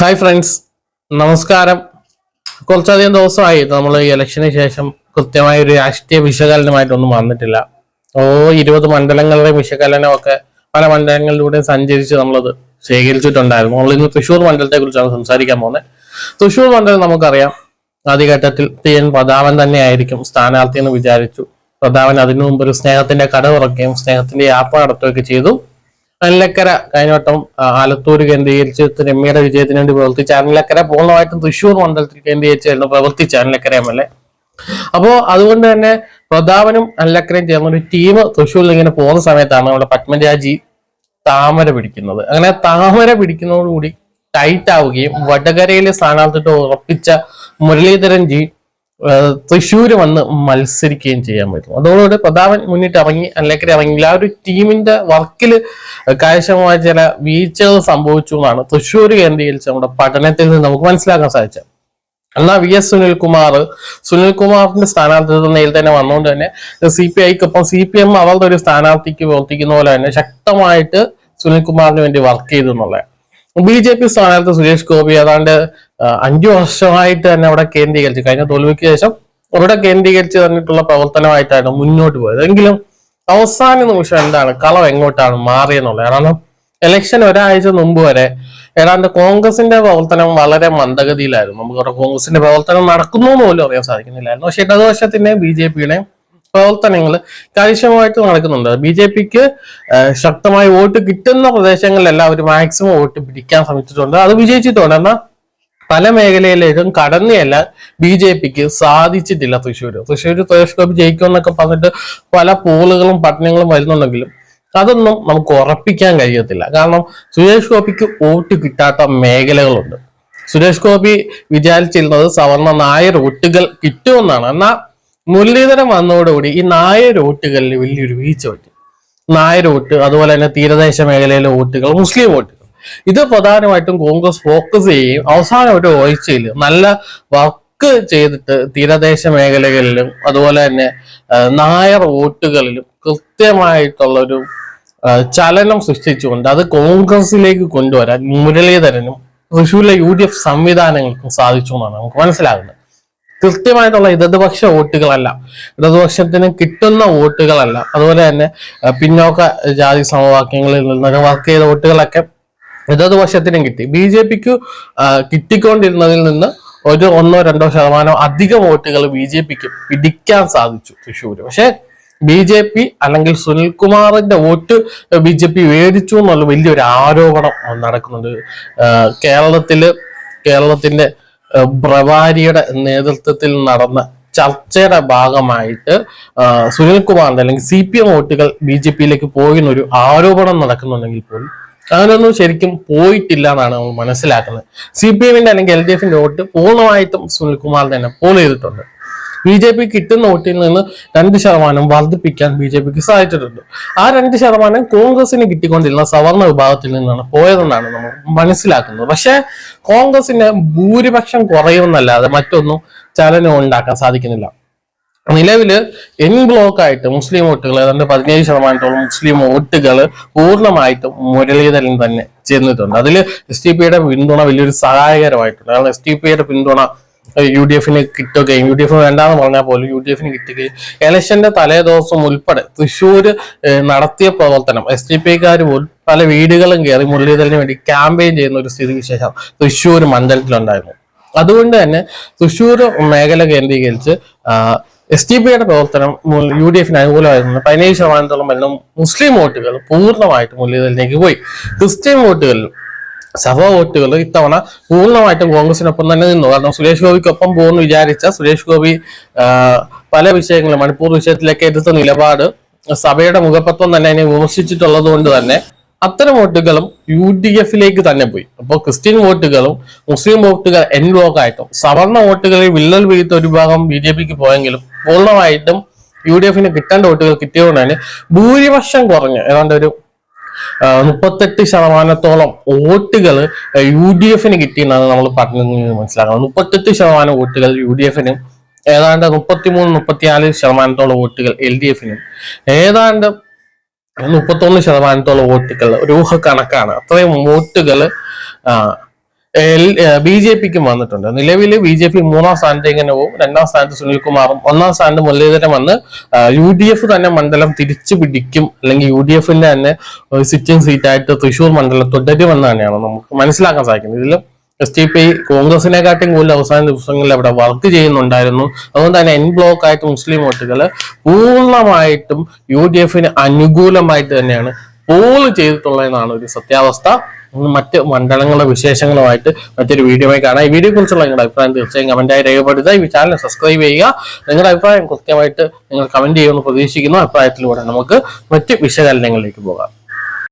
Hi friends നമസ്കാരം. കുറച്ചധികം ദിവസമായി. നമ്മൾ ഈ ഇലക്ഷന് ശേഷം കൃത്യമായ ഒരു രാഷ്ട്രീയ വിശകലനമായിട്ടൊന്നും വന്നിട്ടില്ല. ഓ ഇരുപത് മണ്ഡലങ്ങളുടെ വിശകലനമൊക്കെ പല മണ്ഡലങ്ങളിലൂടെയും സഞ്ചരിച്ച് നമ്മളത് ശേഖരിച്ചിട്ടുണ്ടായിരുന്നു. നമ്മൾ ഇന്ന് തൃശ്ശൂർ മണ്ഡലത്തെ കുറിച്ചാണ് സംസാരിക്കാൻ പോകുന്നത്. തൃശ്ശൂർ മണ്ഡലം നമുക്കറിയാം. ആദ്യഘട്ടത്തിൽ ടി എൻ പ്രതാപൻ തന്നെയായിരിക്കും സ്ഥാനാർത്ഥി എന്ന് വിചാരിച്ചു. പ്രതാപൻ അതിനു മുമ്പ് ഒരു സ്നേഹത്തിന്റെ കട തുറക്കുകയും സ്നേഹത്തിന്റെ യാത്ര നടത്തുകയൊക്കെ ചെയ്തു. അനിലക്കര കഴിഞ്ഞവട്ടം ആലത്തൂർ കേന്ദ്രീകരിച്ച് രമ്യയുടെ വിജയത്തിന് വേണ്ടി പ്രവർത്തിച്ച ചാനലക്കര പൂർണമായിട്ടും തൃശ്ശൂർ മണ്ഡലത്തിൽ കേന്ദ്രീകരിച്ചായിരുന്നു പ്രവർത്തിച്ച ചാനലക്കര എം എൽ എ. അപ്പോ അതുകൊണ്ട് തന്നെ പ്രതാപനും അല്ലക്കരയും ചേർന്ന ഒരു ടീം തൃശ്ശൂരിൽ ഇങ്ങനെ പോകുന്ന സമയത്താണ് നമ്മുടെ പത്മരാജി താമര പിടിക്കുന്നത്. അങ്ങനെ താമര പിടിക്കുന്നതോടുകൂടി ടൈറ്റ് ആവുകയും വടകരയിലെ സ്ഥാനാർത്ഥിത്വം ഉറപ്പിച്ച മുരളീധരൻ ജി ഏഹ് തൃശ്ശൂര് വന്ന് മത്സരിക്കുകയും ചെയ്യാൻ പറ്റും. അതോടുകൂടി പ്രതാപൻ മുന്നിട്ട് ഇറങ്ങി അല്ലെങ്കിൽ ഇറങ്ങിയില്ല ആ ഒരു ടീമിന്റെ വർക്കിൽ കാര്യക്ഷമമായ ചില വീഴ്ചകൾ സംഭവിച്ചു എന്നാണ് തൃശ്ശൂർ കേന്ദ്രീകരിച്ച് നമ്മുടെ പഠനത്തിൽ നിന്ന് നമുക്ക് മനസ്സിലാക്കാൻ സാധിച്ചത്. എന്നാൽ വി എസ് സുനിൽകുമാർ സുനിൽകുമാറിന്റെ സ്ഥാനാർത്ഥിത്വം നേരിൽ തന്നെ വന്നുകൊണ്ട് തന്നെ സി പി ഐക്കൊപ്പം സി പി എം അവരുടെ ഒരു സ്ഥാനാർത്ഥിക്ക് പ്രവർത്തിക്കുന്ന പോലെ തന്നെ ശക്തമായിട്ട് സുനിൽകുമാറിന് വേണ്ടി വർക്ക് ചെയ്തു എന്നുള്ളത് ബി ജെ പി സ്ഥാനാർത്ഥി സുരേഷ് ഗോപി ഏതാണ്ട് അഞ്ചു വർഷമായിട്ട് തന്നെ അവിടെ കേന്ദ്രീകരിച്ചു. കഴിഞ്ഞ തോൽവിക്ക് ശേഷം അവിടെ കേന്ദ്രീകരിച്ച് തന്നിട്ടുള്ള പ്രവർത്തനമായിട്ടാണ് മുന്നോട്ട് പോയത്. എങ്കിലും അവസാന നിമിഷം എന്താണ്? കളം എങ്ങോട്ടാണ് മാറിയെന്നുള്ളത്. കാരണം ഇലക്ഷൻ ഒരാഴ്ച മുമ്പ് വരെ ഏതാണ്ട് കോൺഗ്രസിന്റെ പ്രവർത്തനം വളരെ മന്ദഗതിയിലായിരുന്നു. നമുക്ക് കോൺഗ്രസിന്റെ പ്രവർത്തനം നടക്കുന്നു പോലും അറിയാൻ സാധിക്കുന്നില്ലായിരുന്നു. പക്ഷെ ഇടതുപക്ഷത്തിന്റെയും ബി ജെ പിയുടെ പ്രവർത്തനങ്ങൾ കാര്യക്ഷമമായിട്ട് നടക്കുന്നുണ്ട്. ബി ജെ പിക്ക് ശക്തമായി വോട്ട് കിട്ടുന്ന പ്രദേശങ്ങളിലെല്ലാം അവർ മാക്സിമം വോട്ട് പിടിക്കാൻ ശ്രമിച്ചിട്ടുണ്ട്. അത് വിജയിച്ചിട്ടുണ്ട്. എന്നാൽ പല മേഖലയിലേക്കും കടന്നിയല്ല ബി ജെ പിക്ക് സാധിച്ചിട്ടില്ല തൃശ്ശൂർ തൃശ്ശൂർ സുരേഷ് ഗോപി ജയിക്കുമെന്നൊക്കെ പറഞ്ഞിട്ട് പല പോളുകളും പട്ടണങ്ങളും വരുന്നുണ്ടെങ്കിലും അതൊന്നും നമുക്ക് ഉറപ്പിക്കാൻ കഴിയത്തില്ല. കാരണം സുരേഷ് ഗോപിക്ക് വോട്ട് കിട്ടാത്ത മേഖലകളുണ്ട്. സുരേഷ് ഗോപി വിചാരിച്ചിരുന്നത് സവർണ നായർ വോട്ടുകൾ കിട്ടുമെന്നാണ്. എന്നാൽ മുരളീധരൻ വന്നതോടുകൂടി ഈ നായർ വോട്ടുകളിൽ വലിയൊരു വീഴ്ച പറ്റി. നായർ വോട്ട് അതുപോലെ തന്നെ തീരദേശ മേഖലയിലെ വോട്ടുകൾ മുസ്ലിം വോട്ടുകൾ. ഇത് പ്രധാനമായിട്ടും കോൺഗ്രസ് ഫോക്കസ് ചെയ്യുകയും അവസാനമായിട്ട് ഒരു ഒഴിച്ചയിൽ നല്ല വർക്ക് ചെയ്തിട്ട് തീരദേശ മേഖലകളിലും അതുപോലെ തന്നെ നായർ വോട്ടുകളിലും കൃത്യമായിട്ടുള്ള ഒരു ചലനം സൃഷ്ടിച്ചുകൊണ്ട് അത് കോൺഗ്രസിലേക്ക് കൊണ്ടുവരാൻ മുരളീധരനും തൃശ്ശൂരിലെ യു ഡി എഫ് സംവിധാനങ്ങൾക്കും സാധിച്ചു എന്നാണ് നമുക്ക് മനസ്സിലാകുന്നത്. കൃത്യമായിട്ടുള്ള ഇടതുപക്ഷ വോട്ടുകളല്ല. ഇടതുപക്ഷത്തിന് കിട്ടുന്ന വോട്ടുകളല്ല. അതുപോലെ തന്നെ പിന്നോക്ക ജാതി സമവാക്യങ്ങളിൽ നിന്നൊക്കെ വർക്ക് ചെയ്ത വോട്ടുകളൊക്കെ ഇടതുപക്ഷത്തിനും കിട്ടി. ബി ജെ പിക്ക് കിട്ടിക്കൊണ്ടിരുന്നതിൽ നിന്ന് ഒരു ഒന്നോ രണ്ടോ ശതമാനം അധികം വോട്ടുകൾ ബി ജെ പിക്ക് പിടിക്കാൻ സാധിച്ചു തൃശ്ശൂര്. പക്ഷെ ബി ജെ പി അല്ലെങ്കിൽ സുനിൽകുമാറിന്റെ വോട്ട് ബി ജെ പി മേടിച്ചു എന്നുള്ള വലിയൊരു ആരോപണം നടക്കുന്നുണ്ട്. കേരളത്തിൽ കേരളത്തിന്റെ ബ്രവാരിയുടെ നേതൃത്വത്തിൽ നടന്ന ചർച്ചയുടെ ഭാഗമായിട്ട് സുനിൽ സുനിൽകുമാറിന്റെ അല്ലെങ്കിൽ സി പി എം വോട്ടുകൾ ബി ജെ പിയിലേക്ക് പോയി എന്നൊരു ആരോപണം നടക്കുന്നുണ്ടെങ്കിൽ പോലും അങ്ങനെയൊന്നും ശരിക്കും പോയിട്ടില്ല എന്നാണ് നമ്മൾ മനസ്സിലാക്കുന്നത്. സി പി എമ്മിന്റെ അല്ലെങ്കിൽ എൽ ഡി എഫിന്റെ വോട്ട് പൂർണമായിട്ടും സുനിൽകുമാർ തന്നെ പോൾ ചെയ്തിട്ടുണ്ട്. ബി ജെ പി കിട്ടുന്ന വോട്ടിൽ നിന്ന് രണ്ട് ശതമാനം വർദ്ധിപ്പിക്കാൻ ബി ജെ പിക്ക് സാധിച്ചിട്ടുണ്ട്. ആ രണ്ട് ശതമാനം കോൺഗ്രസിന് കിട്ടിക്കൊണ്ടിരുന്ന സവർണ വിഭാഗത്തിൽ നിന്നാണ് പോയതെന്നാണ് നമ്മൾ മനസ്സിലാക്കുന്നത്. പക്ഷേ കോൺഗ്രസിന് ഭൂരിപക്ഷം കുറയുമെന്നല്ലാതെ മറ്റൊന്നും ചലനം ഉണ്ടാക്കാൻ സാധിക്കുന്നില്ല. നിലവിൽ എൻ ബ്ലോക്കായിട്ട് മുസ്ലിം വോട്ടുകൾ ഏതാണ്ട് പതിനേഴ് ശതമാനത്തോളം മുസ്ലിം വോട്ടുകൾ പൂർണമായിട്ടും മുരളീധരൻ തന്നെ ചെന്നിട്ടുണ്ട്. അതിൽ എസ് ടി പിയുടെ പിന്തുണ വലിയൊരു സഹായകരമായിട്ടുണ്ട്. കാരണം എസ് ടി പിയുടെ പിന്തുണ യു ഡി എഫിന് കിട്ടുകയും യു ഡി എഫ് വേണ്ടാന്ന് പറഞ്ഞാൽ പോലും യു ഡി എഫിന് കിട്ടുകയും. ഇലക്ഷന്റെ തലേദിവസം ഉൾപ്പെടെ തൃശ്ശൂർ നടത്തിയ പ്രവർത്തനം എസ് ഡി പി പോലും പല വീടുകളും കയറി മുരളീധരന് വേണ്ടി ക്യാമ്പയിൻ ചെയ്യുന്ന ഒരു സ്ഥിതിവിശേഷം തൃശ്ശൂർ മണ്ഡലത്തിലുണ്ടായിരുന്നു. അതുകൊണ്ട് തന്നെ തൃശ്ശൂർ മേഖല കേന്ദ്രീകരിച്ച് എസ് ടി പിയുടെ പ്രവർത്തനം യു ഡി എഫിന് അനുകൂലമായിരുന്നു. പതിനേഴ് ശതമാനത്തോളം വരുന്ന മുസ്ലിം വോട്ടുകൾ പൂർണമായിട്ട് മുരളീധരനിലേക്ക് പോയി. ക്രിസ്ത്യൻ വോട്ടുകളിൽ സഭ വോട്ടുകൾ ഇത്തവണ പൂർണമായിട്ടും കോൺഗ്രസിനൊപ്പം തന്നെ നിന്നു. കാരണം സുരേഷ് ഗോപിക്കൊപ്പം പോകുമെന്ന് വിചാരിച്ച സുരേഷ് ഗോപി പല വിഷയങ്ങളും മണിപ്പൂർ വിഷയത്തിലൊക്കെ എടുത്ത നിലപാട് സഭയുടെ മുഖപത്വം തന്നെ അതിനെ വിമർശിച്ചിട്ടുള്ളത് കൊണ്ട് തന്നെ അത്തരം വോട്ടുകളും യു ഡി എഫിലേക്ക് തന്നെ പോയി. അപ്പോൾ ക്രിസ്ത്യൻ വോട്ടുകളും മുസ്ലിം വോട്ടുകൾ എൻ ബ്ലോക്ക് ആയിട്ടും സവർണ വോട്ടുകളിൽ വിള്ളൽ വീഴ്ത്ത ഒരു ഭാഗം ബി ജെ പിക്ക് പോയെങ്കിലും പൂർണമായിട്ടും യു ഡി എഫിന് കിട്ടേണ്ട വോട്ടുകൾ കിട്ടിയതുകൊണ്ട് തന്നെ ഭൂരിപക്ഷം കുറഞ്ഞു. ഏതാണ്ട് ഒരു മുപ്പത്തെട്ട് ശതമാനത്തോളം വോട്ടുകൾ യു ഡി എഫിന് കിട്ടിയെന്നാണ് നമ്മൾ നിന്ന് മനസ്സിലാക്കുന്നത് മുപ്പത്തെട്ട് ശതമാനം വോട്ടുകൾ യു ഡി എഫിനും ഏതാണ്ട് മുപ്പത്തിമൂന്ന് മുപ്പത്തിനാല് ശതമാനത്തോളം വോട്ടുകൾ എൽ ഡി എഫിനും ഏതാണ്ട് മുപ്പത്തൊന്ന് ശതമാനത്തോളം വോട്ടുകൾ ഒരു ഊഹ കണക്കാണ് അത്രയും വോട്ടുകൾ ബി ജെ പിക്കും വന്നിട്ടുണ്ട്. നിലവിൽ ബി ജെ പി മൂന്നാം സ്ഥാനത്ത് ഇങ്ങനെ പോകും? രണ്ടാം സ്ഥാനത്ത് സുനിൽകുമാറും ഒന്നാം സ്ഥാനത്ത് മുരളീധരൻ വന്ന് യു ഡി എഫ് തന്നെ മണ്ഡലം തിരിച്ചു പിടിക്കും. അല്ലെങ്കിൽ യു ഡി എഫിന്റെ തന്നെ സിറ്റിംഗ് സീറ്റായിട്ട് തൃശൂർ മണ്ഡലം തുടരുമെന്ന് തന്നെയാണ് നമുക്ക് മനസ്സിലാക്കാൻ സാധിക്കുന്നത്. ഇതിൽ എസ് ടി പി കോൺഗ്രസിനെക്കാട്ടും കൂടുതൽ അവസാന ദിവസങ്ങളിൽ അവിടെ വർക്ക് ചെയ്യുന്നുണ്ടായിരുന്നു. അതുകൊണ്ട് തന്നെ എൻ ബ്ലോക്ക് ആയിട്ട് മുസ്ലിം വോട്ടുകൾ പൂർണമായിട്ടും യു ഡി എഫിന് അനുകൂലമായിട്ട് തന്നെയാണ് പോൾ ചെയ്തിട്ടുള്ളതെന്നാണ് ഒരു സത്യാവസ്ഥ. മറ്റ് മണ്ഡലങ്ങളുടെ വിശേഷങ്ങളുമായിട്ട് മറ്റൊരു വീഡിയോയിൽ കാണാം. ഈ വീഡിയോ കുറിച്ചുള്ള നിങ്ങളുടെ അഭിപ്രായം തീർച്ചയായും കമന്റായി രേഖപ്പെടുത്തുക. ഈ ചാനൽ സബ്സ്ക്രൈബ് ചെയ്യുക. നിങ്ങളുടെ അഭിപ്രായം കൃത്യമായിട്ട് നിങ്ങൾ കമന്റ് ചെയ്യുമെന്ന് പ്രതീക്ഷിക്കുന്നു. അഭിപ്രായത്തിലൂടെ നമുക്ക് മറ്റ് വിശകലനങ്ങളിലേക്ക് പോകാം.